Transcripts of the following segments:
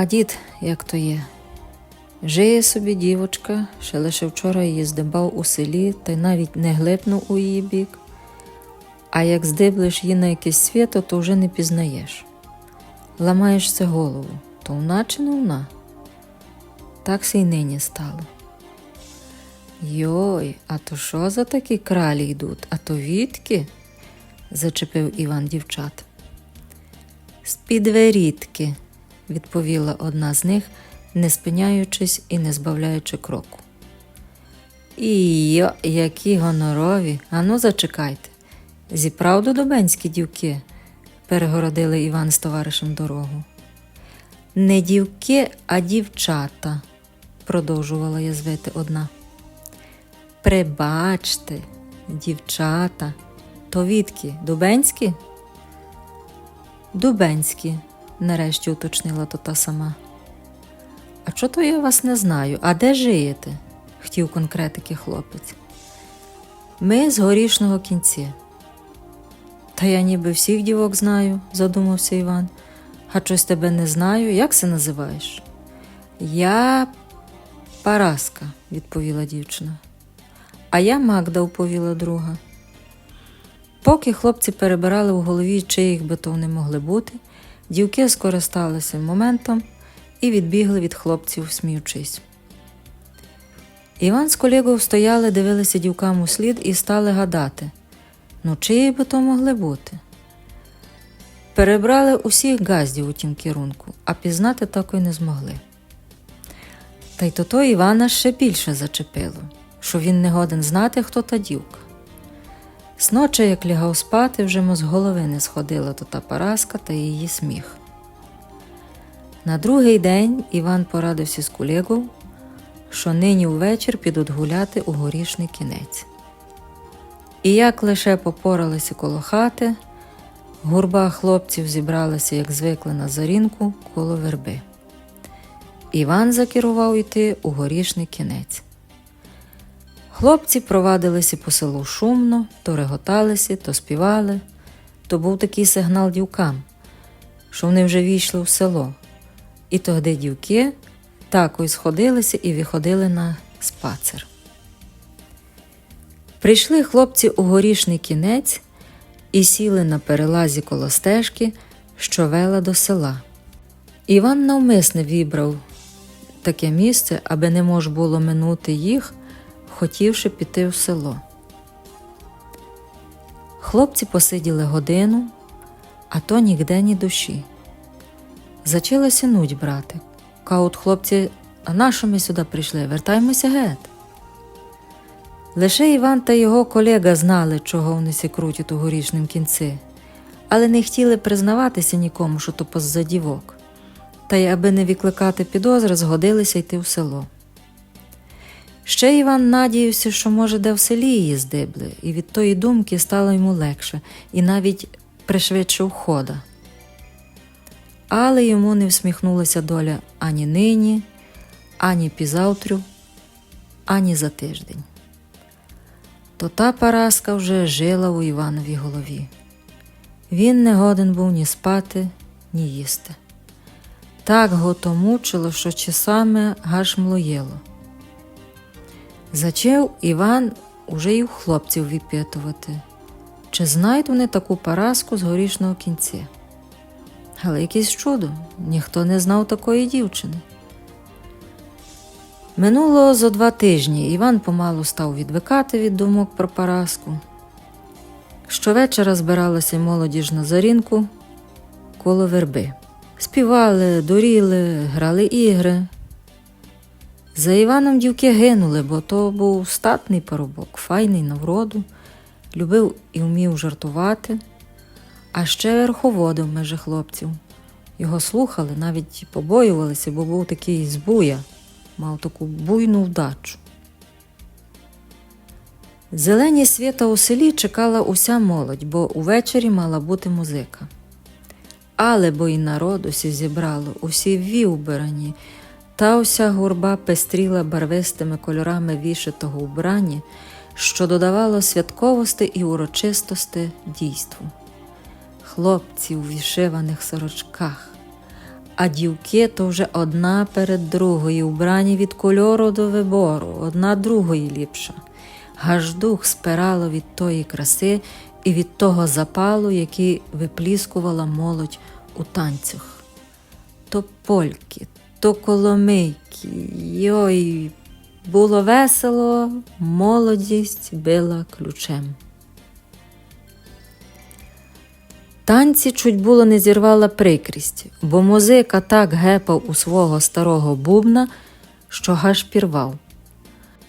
А дід, як то є, жиє собі дівочка, ще лише вчора її здибав у селі та й навіть не глипнув у її бік. А як здиблиш її на якесь свято, то вже не пізнаєш. Ламаєшся голову, то вона чи не вона? Так се й нині стало. Йой, а то що за такі кралі йдуть? А то відки? зачепив Іван дівчат. З-під ворітки, відповіла одна з них, не спиняючись і не збавляючи кроку. Іо, які гонорові. Ану, зачекайте. Зіправду добенські дівки, перегородили Іван з товаришем дорогу. Не дівки, а дівчата, продовжувала язвити одна. Прибачте, дівчата, то відки, дубенські? Дубенські, нарешті уточнила то та сама. А чого то я вас не знаю? А де жиєте? хотів конкретики хлопець. Ми з горішного кінці. Та я ніби всіх дівок знаю, задумався Іван. А щось тебе не знаю. Як це називаєш? Я Параска, відповіла дівчина. А я Магда, оповіла друга. Поки хлопці перебирали в голові, чиїх би то не могли бути, дівки скористалися моментом і відбігли від хлопців, сміючись. Іван з колегою стояли, дивилися дівкам у слід і стали гадати ну, чиї би то могли бути. Перебрали усіх газдів у тім керунку, а пізнати так і не змогли. Та й то то Івана ще більше зачепило, що він не годен знати, хто та дівка. Сноче, як лягав спати, вже мо з голови не сходила то та Параска та її сміх. На другий день Іван порадився з колегою, що нині увечір підуть гуляти у горішний кінець. І як лише попоралися коло хати, гурба хлопців зібралася, як звикли на зорінку, коло верби. Іван закерував йти у горішний кінець. Хлопці провадилися по селу шумно, то реготалися, то співали. То був такий сигнал дівкам, що вони вже війшли в село. І тогди дівки тако й сходилися і виходили на спацер. Прийшли хлопці у горішний кінець і сіли на перелазі коло стежки, що вела до села. Іван навмисне вібрав таке місце, аби не мож було минути їх, хотівши піти в село. Хлопці посиділи годину, а то нігде ні душі. Зачалося нудь, брати. Каут хлопці, а на що ми сюди прийшли? Вертаймося геть. Лише Іван та його колега знали, чого вони сі крутять у горішнім кінці, але не хотіли признаватися нікому, що то поза дівок. Та й аби не викликати підозри, згодилися йти в село. Ще Іван надіявся, що, може, де в селі її здибли, і від тої думки стало йому легше і навіть пришвидшив хода. Але йому не всміхнулася доля ані нині, ані пізавтрю, ані за тиждень. То та Параска вже жила у Івановій голові. Він не годен був ні спати, ні їсти. Так го то мучило, що часами гаш млоєло. Зачав Іван уже й у хлопців випитувати, чи знають вони таку Параску з горішного кінця. Але якесь чудо, ніхто не знав такої дівчини. Минуло зо два тижні Іван помалу став відвикати від думок про Параску. Щовечора збиралася молодіж на зорінку коло верби. Співали, дуріли, грали ігри. За Іваном дівки гинули, бо то був статний парубок, файний на вроду, любив і вмів жартувати, а ще верховодив межі хлопців. Його слухали, навіть побоювалися, бо був такий збуя, мав таку буйну вдачу. Зелені свята у селі чекала уся молодь, бо увечері мала бути музика. Але бо й народ усі зібрало, усі ві убрані, та уся гурба пестріла барвистими кольорами вішитого убрання, що додавало святковості і урочистості дійству. Хлопці у вішиваних сорочках, а дівки то вже одна перед другою, вбрані від кольору до вибору, одна другої ліпша. Гаж дух спирало від тої краси і від того запалу, який випліскувала молодь у танцях. То польки, то коломийки, йой, було весело, молодість била ключем. Танці чуть було не зірвала прикрість, бо музика так гепав у свого старого бубна, що гаж пірвав.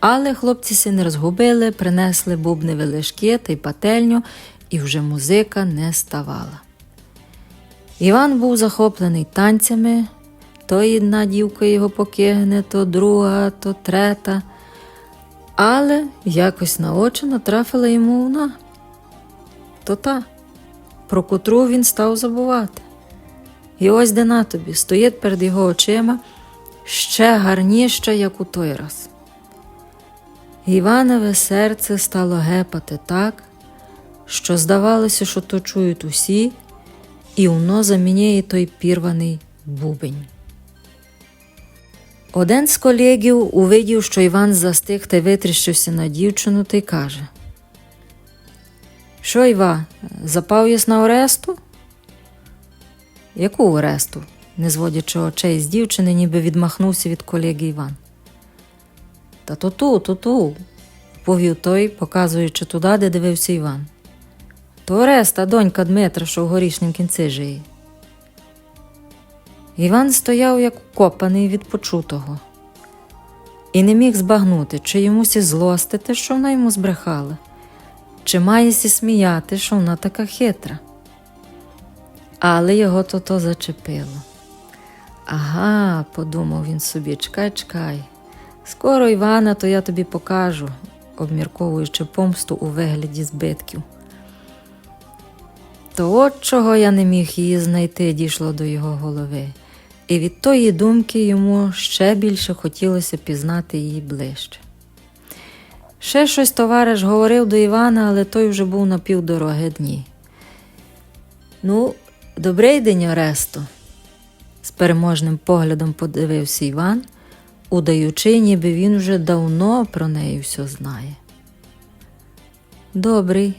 Але хлопці си не розгубили, принесли бубневі лишки та й пательню, і вже музика не ставала. Іван був захоплений танцями, то одна дівка його покигне, то друга, то трета. Але якось на очі натрапила йому вона. То та, про котру він став забувати. І ось де на тобі стоїть перед його очима ще гарніша, як у той раз. Іванове серце стало гепати так, що здавалося, що то чують усі, і воно заміняє той пірваний бубень. Один з колегів увидів, що Іван застиг та витріщився на дівчину та й каже: Що, Іва, запав єс на Оресту? Яку Оресту? не зводячи очей з дівчини, ніби відмахнувся від колеги Іван. Та то ту, то ту, повів той, показуючи туди, де дивився Іван. То Ореста, донька Дмитра, що в горішнім кінці жиє. Іван стояв як укопаний від почутого і не міг збагнути, чи йому сі злостити, що вона йому збрехала, чи має сі сміяти, що вона така хитра. Але його то то зачепило. Ага, подумав він собі, чекай, чекай. Скоро, Івана, то я тобі покажу, обмірковуючи помсту у вигляді збитків. То от чого я не міг її знайти, дійшло до його голови, і від тої думки йому ще більше хотілося пізнати її ближче. Ще щось товариш говорив до Івана, але той вже був на півдороги дні. Ну, добрий день, Оресто, з переможним поглядом подивився Іван, удаючи, ніби він вже давно про неї все знає. Добрий,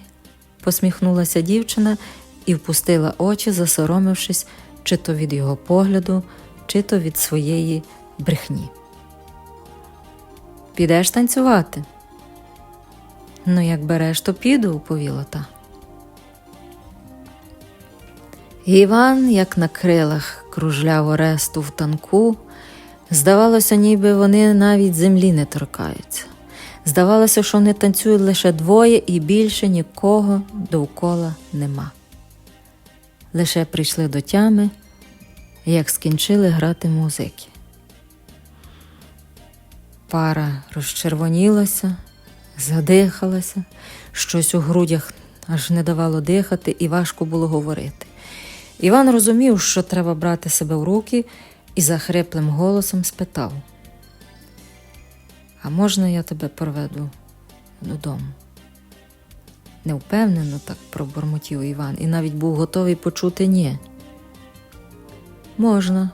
посміхнулася дівчина і впустила очі, засоромившись, чи то від його погляду, чи то від своєї брехні. Підеш танцювати? Ну, як береш, то піду, повіла та. Іван, як на крилах, кружляв Оресту в танку. Здавалося, ніби вони навіть землі не торкаються. Здавалося, що вони танцюють лише двоє і більше нікого довкола нема. Лише прийшли до тями, як скінчили грати музики. Пара розчервонілася, задихалася, щось у грудях аж не давало дихати, і важко було говорити. Іван розумів, що треба брати себе в руки, і захриплим голосом спитав: А можна я тебе проведу додому? Невпевнено так пробормотів Іван і навіть був готовий почути ні. Можна,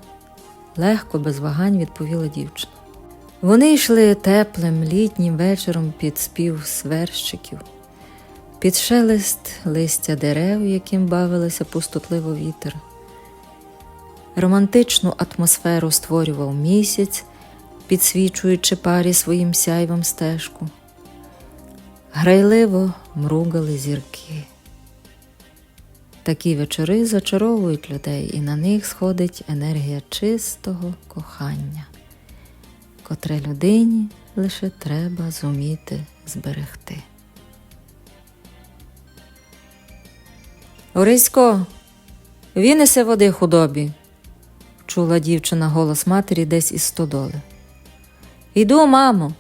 легко, без вагань відповіла дівчина. Вони йшли теплим літнім вечором під спів сверщиків, під шелест листя дерев, яким бавилися пустотливо вітер. Романтичну атмосферу створював місяць, підсвічуючи парі своїм сяйвом стежку. Грайливо мругали зірки. Такі вечори зачаровують людей, і на них сходить енергія чистого кохання, котре людині лише треба зуміти зберегти. Орисько, вінесе води худобі, чула дівчина голос матері десь із стодоли. Іду, мамо.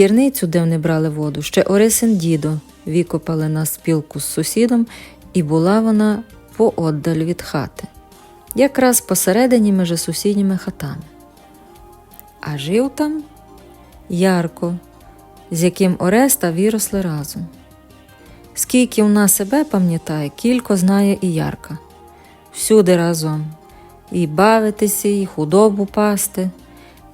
Кірницю, де вони брали воду, ще Орисин дідо викопали на спілку з сусідом, і була вона пооддаль від хати, якраз посередині між сусідніми хатами. А жив там Ярко, з яким Ореста виросли разом. Скільки вона себе пам'ятає, кілько знає і Ярка. Всюди разом. і бавитися, і худобу пасти.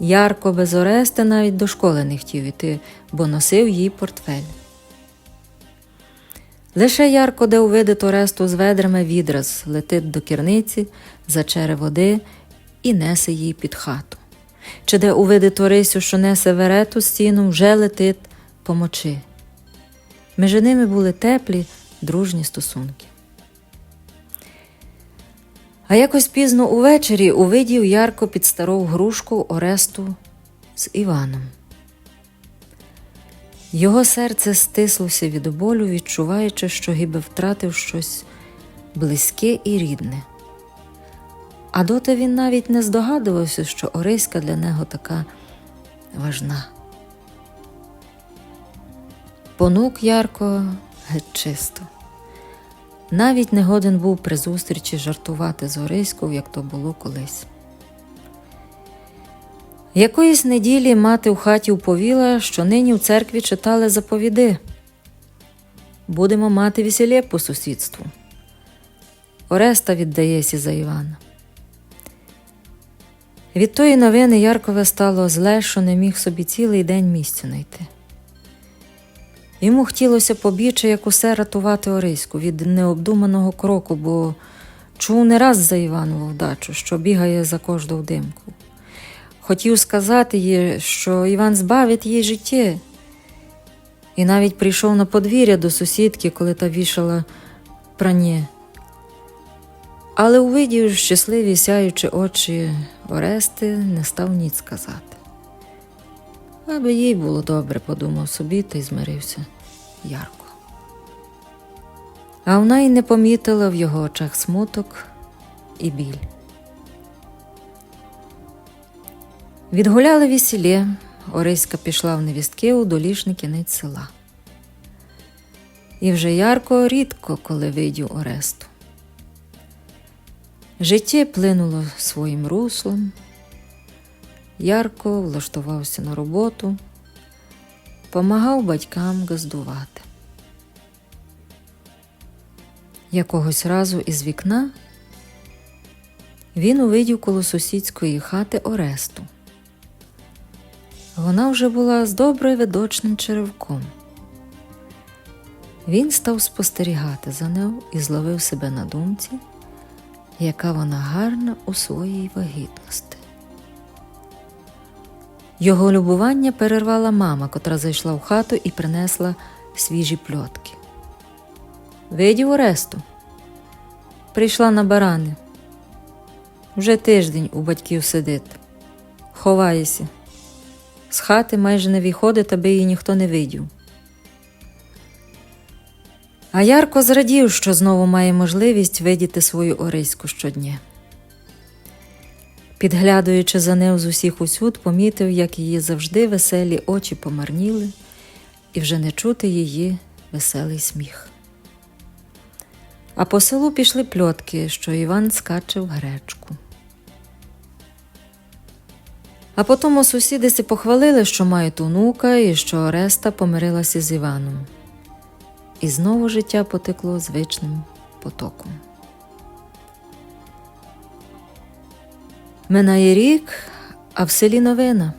Ярко без Орести навіть до школи не хотів іти, бо носив їй портфель. Лише Ярко, де увидить Оресту з ведрами відраз, летить до керниці, зачере води і несе її під хату. Чи де увидить Орисю, що несе верету стіну, вже летить помочи. Між ними були теплі, дружні стосунки. А якось пізно увечері увидів Ярко під стару грушку Оресту з Іваном. Його серце стислося від болю, відчуваючи, що гіби втратив щось близьке і рідне. А доти він навіть не здогадувався, що Ориська для нього така важна. Понук Ярко геть чисто. Навіть не годен був при зустрічі жартувати з Ориською, як то було колись. Якоїсь неділі мати в хаті уповіла, що нині в церкві читали заповіди. Будемо мати весілє по сусідству. Ореста віддається за Івана. Від тої новини Яркове стало зле, що не міг собі цілий день місця знайти. Йому хотілося побіче, як усе рятувати Ориську від необдуманого кроку, бо чув не раз за Іванову вдачу, що бігає за кожну димку. Хотів сказати їй, що Іван збавить їй життя. І навіть прийшов на подвір'я до сусідки, коли та вішала прання. Але увидів щасливі сяючі очі Орести, не став ніц сказати. Аби їй було добре, подумав собі та й змирився ярко. А вона й не помітила в його очах смуток і біль. Відгуляли весілє, Ориська пішла в невістки у долішний кінець села. І вже ярко рідко, коли видів Оресту. Життя плинуло своїм руслом. Ярко влаштувався на роботу, помагав батькам газдувати. Якогось разу із вікна він увидів коло сусідської хати Оресту. Вона вже була з добре видочним черевком. Він став спостерігати за нею і зловив себе на думці, яка вона гарна у своїй вагітності. Його любування перервала мама, котра зайшла в хату і принесла свіжі пльотки. Видів Оресту. Прийшла на барани. Вже тиждень у батьків сидить. Ховаєся. З хати майже не виходить, аби її ніхто не видів. А Ярко зрадів, що знову має можливість видіти свою Ориську щодня. Підглядаючи за нею з усіх усюд, помітив, як її завжди веселі очі помарніли, і вже не чути її веселий сміх. А по селу пішли пльотки, що Іван скачив гречку. А потім сусіди си похвалили, що мають онука і що Ореста помирилася з Іваном. І знову життя потекло звичним потоком. Минає рік, а в селі новина.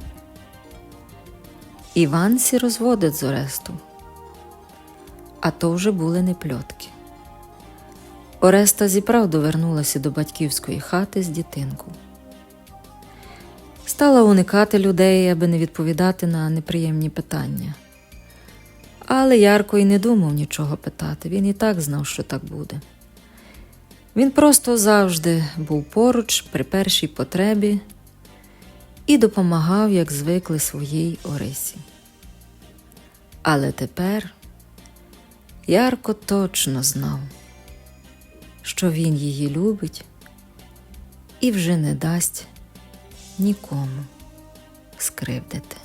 Іван сі розводить з Оресту. А то вже були не пльотки. Ореста зіправду вернулася до батьківської хати з дітинку. Стала уникати людей, аби не відповідати на неприємні питання. Але Ярко й не думав нічого питати, він і так знав, що так буде. Він просто завжди був поруч при першій потребі і допомагав, як звикли своїй Орисі. Але тепер Ярко точно знав, що він її любить і вже не дасть нікому скривдити.